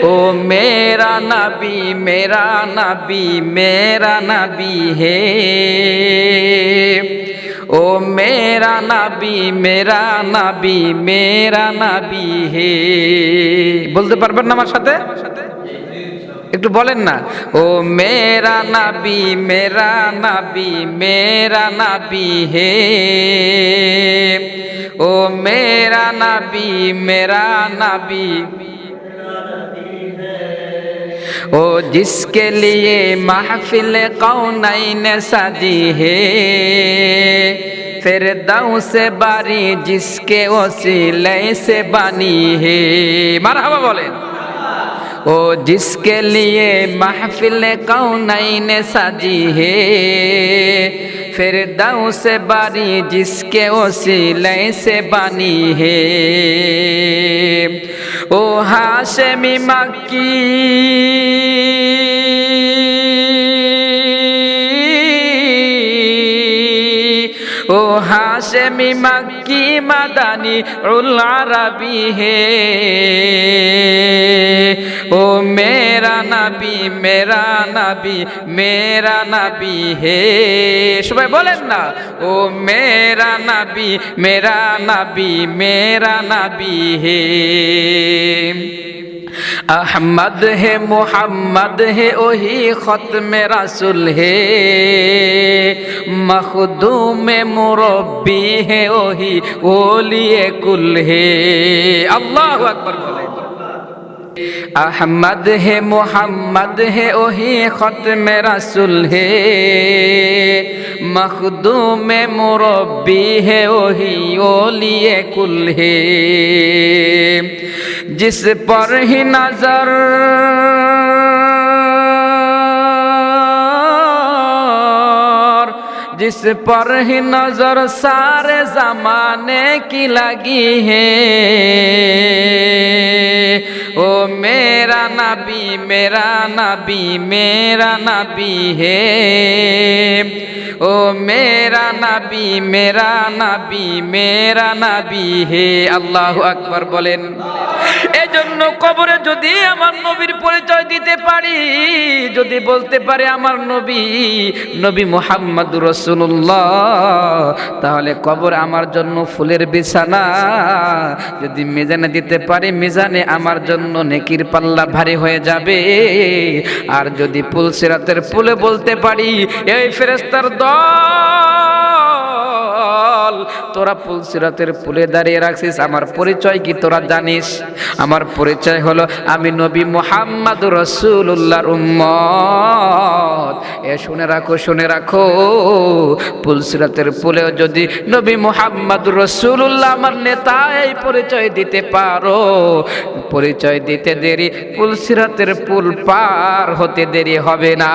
ओ मेरा नबी मेरा नबी मेरा नबी है ओ मेरा नबी मेरा नबी मेरा नबी হে বলতে পারবেন না আমার সাথে একটু বলেন না ও মেরা নাবি মেরা নাবি মেরা নাবি হে ও মেরা নাবি মেরা নাবি او جس کے لیے محفل قونین سجی ہے پھر دوں سے باری جس کے وسیلے سے بنی ہے۔ مرحبا بولیں او جس کے لیے محفل قونین سجی ہے پھر دوں سے باری جس کے وسیلے سے بنی ہے۔ ও হাসেমি মাকি ও হাসেমি মাকি মাদানি উল হে। ও মেরা নাবি মেরা নাবি মেরা নাবি হে। সবাই বলেন না, ও মেরা নাবি মেরা নাবি মেরা নাবি হে। अहमद है मोहम्मद है वही ख़त्म रसुल है मखदूम मुरब्बी है वही ओलिए कुल है अल्लाह अकबर बोले अहमद है मोहम्मद है वही ख़त्म रसुल है मखदूम मुरब्बी है वही ओलिए कुल है जिस पर ही नज़र। जिस पर ही नज़र सारे जमाने की लगी है। मेरा नबी मेरा नबी है ओ मेरा नबी मेरा नबी मेरा নবী হে আল্লাহ আকবার বলেন এজন্য কবরে যদি আমার নবীর পরিচয় দিতে পারি যদি বলতে পারে আমার নবী নবী মোহাম্মদ রসুল্লাহ তাহলে কবর আমার জন্য ফুলের বিছানা যদি মিজানে দিতে পারি মিজানে আমার জন্য নেকির পাল্লা ভারী হয়ে যাবে আর যদি পুল সিরাতের পুলে বলতে পারি এই ফেরেস্তার দল তোরা পুল সিরাতের পুলে দাঁড়িয়ে রাখছিস, আমার পরিচয় কি তোরা জানিস? আমার পরিচয় হলো আমি নবী মোহাম্মদ রসুল্লাহর উম্মত। এ শুনে রাখো শুনে রাখো পুল সিরাতের পুলেও যদি নবী মোহাম্মদ রসুল্লাহ আমার নেতা, এই পরিচয় দিতে পারো। পরিচয় দিতে দেরি পুল সিরাতের পুল পার হতে দেরি হবে না।